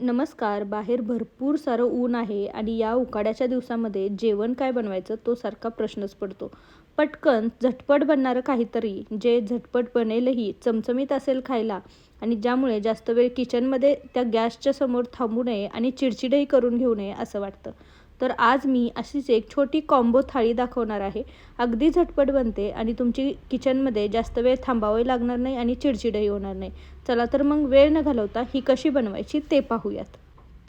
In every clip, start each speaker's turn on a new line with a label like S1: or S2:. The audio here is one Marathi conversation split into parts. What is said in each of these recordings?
S1: नमस्कार. बाहेर भरपूर सारं ऊन आहे आणि या उकाड्याच्या दिवसामध्ये जेवण काय बनवायचं तो सारखा प्रश्नच पडतो. पटकन झटपट बनणारं काहीतरी जे झटपट बनेलही चमचमीत असेल खायला आणि ज्यामुळे जास्त वेळ किचनमध्ये त्या गॅसच्या समोर थांबू नये आणि चिडचिडही करून घेऊ नये असं वाटतं. तर आज मी अशीच एक छोटी कॉम्बो थाळी दाखवणार आहे. अगदी झटपट बनते आणि तुमची किचनमध्ये जास्त वेळ थांबावे लागणार नाही आणि चिडचिडही होणार नाही. चला तर मग वेळ न घालवता ही कशी बनवायची ते पाहूयात.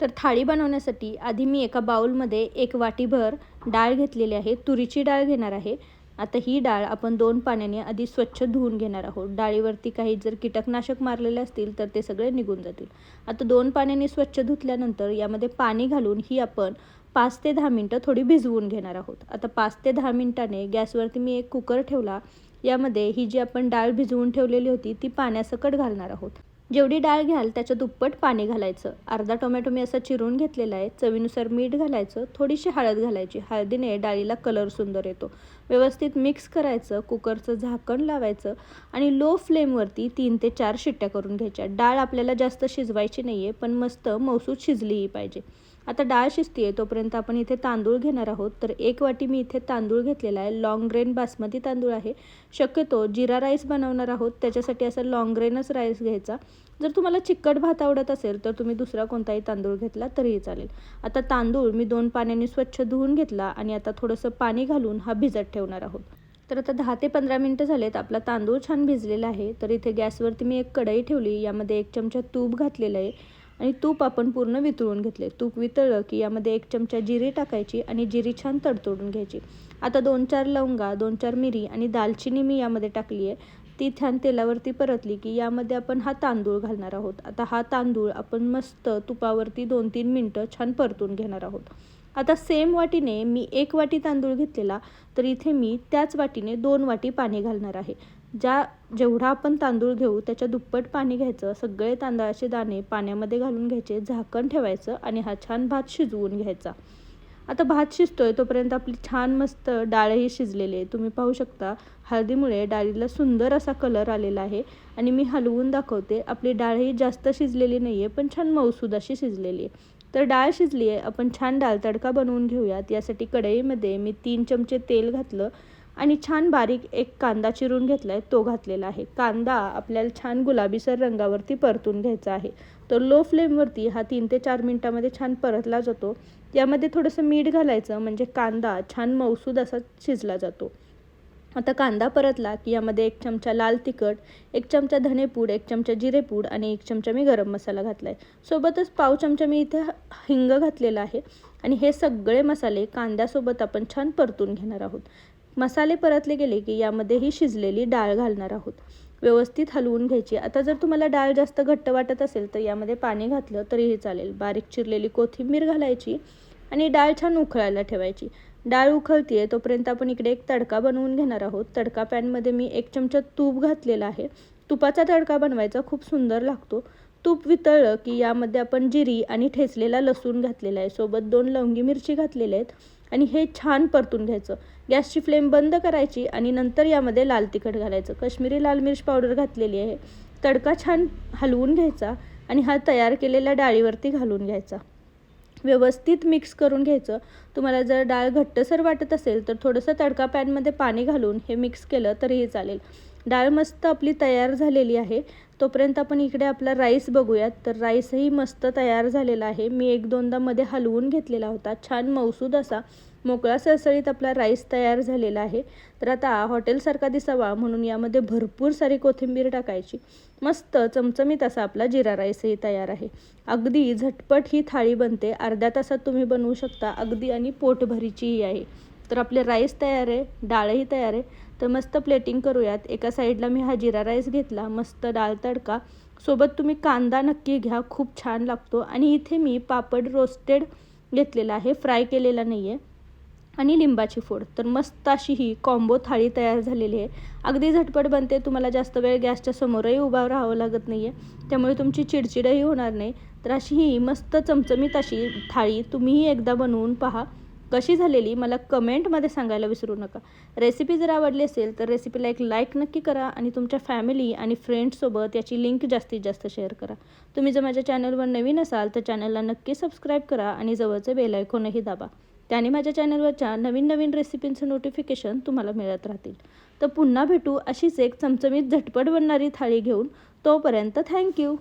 S1: तर थाळी बनवण्यासाठी आधी मी एका बाउलमध्ये एक वाटीभर डाळ घेतलेली आहे. तुरीची डाळ घेणार आहे. आता ही डाळ आपण दोन पाण्याने आधी स्वच्छ धुवून घेणार आहोत. डाळीवरती काही जर कीटकनाशक मारलेले असतील तर ते सगळे निघून जातील. आता दोन पाण्याने स्वच्छ धुतल्यानंतर यामध्ये पाणी घालून ही आपण पाच ते दहा मिनटं थोडी भिजवून घेणार आहोत. आता पाच ते दहा मिनटाने गॅसवरती मी एक कुकर ठेवला. यामध्ये ही जी आपण डाळ भिजवून ठेवलेली होती ती पाण्यासकट घालणार आहोत. जेवढी डाळ घ्याल त्याच्या दुप्पट पाणी घालायचं. अर्धा टोमॅटो मी असा चिरून घेतलेला आहे. चवीनुसार मीठ घालायचं. थोडीशी हळद घालायची. हळदीने डाळीला कलर सुंदर येतो. व्यवस्थित मिक्स करायचं. कुकरचं झाकण लावायचं आणि लो फ्लेमवरती तीन ते चार शिट्ट्या करून घ्यायच्या. डाळ आपल्याला जास्त शिजवायची नाही आहे पण मस्त मौसूद शिजलीही पाहिजे. आता डाळ शिजते तोपर्यंत आपण इथे तांदूळ घेणार आहोत. तर एक वाटी मी इथे तांदूळ घेतलेला आहे. लॉंग ग्रेन बासमती तांदूळ आहे. शक्यतो जिरा राईस बनवणार आहोत. त्याच्यासाठी असा लॉंग ग्रेनच राईस घ्यायचा. जर तुम्हाला चिकट भात आवडत असेल तर तुम्ही दुसरा कोणताही तांदूळ घेतला तरीही चालेल. आता तांदूळ मी दोन पाण्याने स्वच्छ धुवून घेतला आणि आता थोडंसं पाणी घालून हा भिजत ठेवणार आहोत. तर आता दहा ते पंधरा मिनटं झालेत. आपला तांदूळ छान भिजलेला आहे. तर इथे गॅसवरती मी एक कढई ठेवली. यामध्ये एक चमचा तूप घातलेलं आहे. आणि तूप आपण पूर्ण वितळून घेतले. तूप वितळलं की यामध्ये एक चमचा जिरी टाकायची आणि जिरी छान तडतोडून घ्यायची. आता दोन चार लवंगा दोन चार मिरी आणि दालचिनी मी यामध्ये टाकली आहे. ती छान तेलावरती परतली की यामध्ये आपण हा तांदूळ घालणार आहोत. आता हा तांदूळ आपण मस्त तुपावरती दोन तीन मिनटं छान परतून घेणार आहोत. आता सेम वाटीने मी एक वाटी तांदूळ घेतलेला तर इथे मी त्याच वाटीने दोन वाटी पाणी घालणार आहे. ज्या जेवढा आपण तांदूळ घेऊ त्याच्या दुप्पट पाणी घ्यायचं सगळे तांदळाचे दाणे पाण्यामध्ये घालून घ्यायचे झाकण ठेवायचं आणि हा छान भात शिजवून घ्यायचा. आता भात शिजतोय तोपर्यंत आपली छान मस्त डाळही शिजलेली आहे. तुम्ही पाहू शकता हळदीमुळे डाळीला सुंदर असा कलर आलेला आहे आणि मी हलवून दाखवते आपली डाळही जास्त शिजलेली नाही आहे पण छान मौसूद अशी शिजलेली आहे. तर डाळ शिजली आहे आपण छान डाळ तडका बनवून घेऊयात. यासाठी कढईमध्ये मी तीन चमचे तेल घातलं आणि छान बारीक एक कांदा चिरून घेतला आहे तो घातलेला आहे. कांदा आपल्याला छान गुलाबीसर रंगावरती परतून घ्यायचा आहे. तर लो फ्लेमवरती हा तीन ते चार मिनटामध्ये छान परतला जातो. यामध्ये थोडंसं मीठ घालायचं म्हणजे कांदा छान मौसूद असा शिजला जातो. आता कांदा परतला की यामध्ये एक चमचा लाल तिखट एक चमचा धनेपूड एक चमचा जिरेपूड आणि एक चमचा मी गरम मसाला घातला आहे सोबतच पाव चमचा मी इथे हिंग घातलेला आहे आणि हे सगळे मसाले कांद्यासोबत आपण छान परतून घेणार आहोत. मसाले परतले गेले की यामध्ये ही शिजलेली डाळ घालणार आहोत. व्यवस्थित हलवून घ्यायची. आता जर तुम्हाला डाळ जास्त घट्ट वाटत असेल तर यामध्ये पाणी घातलं तरीही चालेल. बारीक चिरलेली कोथिंबीर घालायची आणि डाळ छान उखळायला ठेवायची. डाळ उखळती आहे तोपर्यंत आपण इकडे एक तडका बनवून घेणार आहोत. तडका पॅनमध्ये मी एक चमचा तूप घातलेला आहे. तुपाचा तडका बनवायचा खूप सुंदर लागतो. तूप वितळलं की यामध्ये आपण जिरी आणि ठेचलेला लसूण घातलेला आहे. सोबत दोन लवंगी मिरची घातलेल्या आहेत आणि हे छान परतून घ्यायचं. गॅसची फ्लेम बंद करायची आणि नंतर यामध्ये लाल तिखट घालायचं. कश्मीरी लाल मिर्च पावडर घातलेली आहे. तडका छान हलवून घ्यायचा आणि हा तयार केलेल्या डाळीवरती घालून घ्यायचा. व्यवस्थित मिक्स करून घ्यायचं. तुम्हाला जर डाळ घट्टसर वाटत असेल तर थोडंसं तडका पॅनमध्ये पाणी घालून हे मिक्स केलं तरीही चालेल. डाळ मस्त आपली तयार झालेली आहे. तोपर्यंत आपण इकडे आपला राईस बघूयात. तर राईसही मस्त तयार झालेला आहे. मी एक दोनदा मध्ये हलवून घेतलेला होता. छान मौसूद असा. मोकळा सळसळीत आपला राईस तयार झालेला आहे. तर आता हॉटेलसारखा दिसावा म्हणून यामध्ये भरपूर सारी कोथिंबीर टाकायची. मस्त चमचमीत असा आपला जिरा राईसही तयार आहे. अगदी झटपट ही थाळी बनते. अर्ध्या तासात तुम्ही बनवू शकता. अगदी आणि पोटभरीचीही आहे. तर आपले राईस तयार आहे. डाळही तयार आहे. तर मस्त प्लेटिंग करूयात. एका साईडला मी हा जिरा राईस घेतला. मस्त डाळ तडका. सोबत तुम्ही कांदा नक्की घ्या. खूप छान लागतो. आणि इथे मी पापड रोस्टेड घेतलेला आहे. फ्राय केलेला नाही आहे आणि लिंबाची फोड. तर मस्त अशी ही कॉम्बो थाळी तयार झालेली आहे. अगदी झटपट बनते तुम्हाला जास्त वेळ गॅसच्या समोरही उभा राहावं लागत नाही आहे त्यामुळे तुमची चिडचिडही होणार नाही. तर अशी ही मस्त चमचमीत अशी थाळी तुम्हीही एकदा बनवून पहा. कशी झालेली मला कमेंटमध्ये सांगायला विसरू नका. रेसिपी जर आवडली असेल तर रेसिपीला एक लाईक नक्की करा आणि तुमच्या फॅमिली आणि फ्रेंड्ससोबत याची लिंक जास्तीत जास्त शेअर करा. तुम्ही जर माझ्या चॅनलवर नवीन असाल तर चॅनलला नक्की सबस्क्राईब करा आणि जवळचं बेल आयकॉनही दाबा. त्याने माझ्या चॅनलवरच्या नवीन नवीन रेसिपींचं नोटिफिकेशन तुम्हाला मिळत राहतील. तर पुन्हा भेटू अशीच एक चमचमीत झटपट बनणारी थाळी घेऊन तोपर्यंत थँक्यू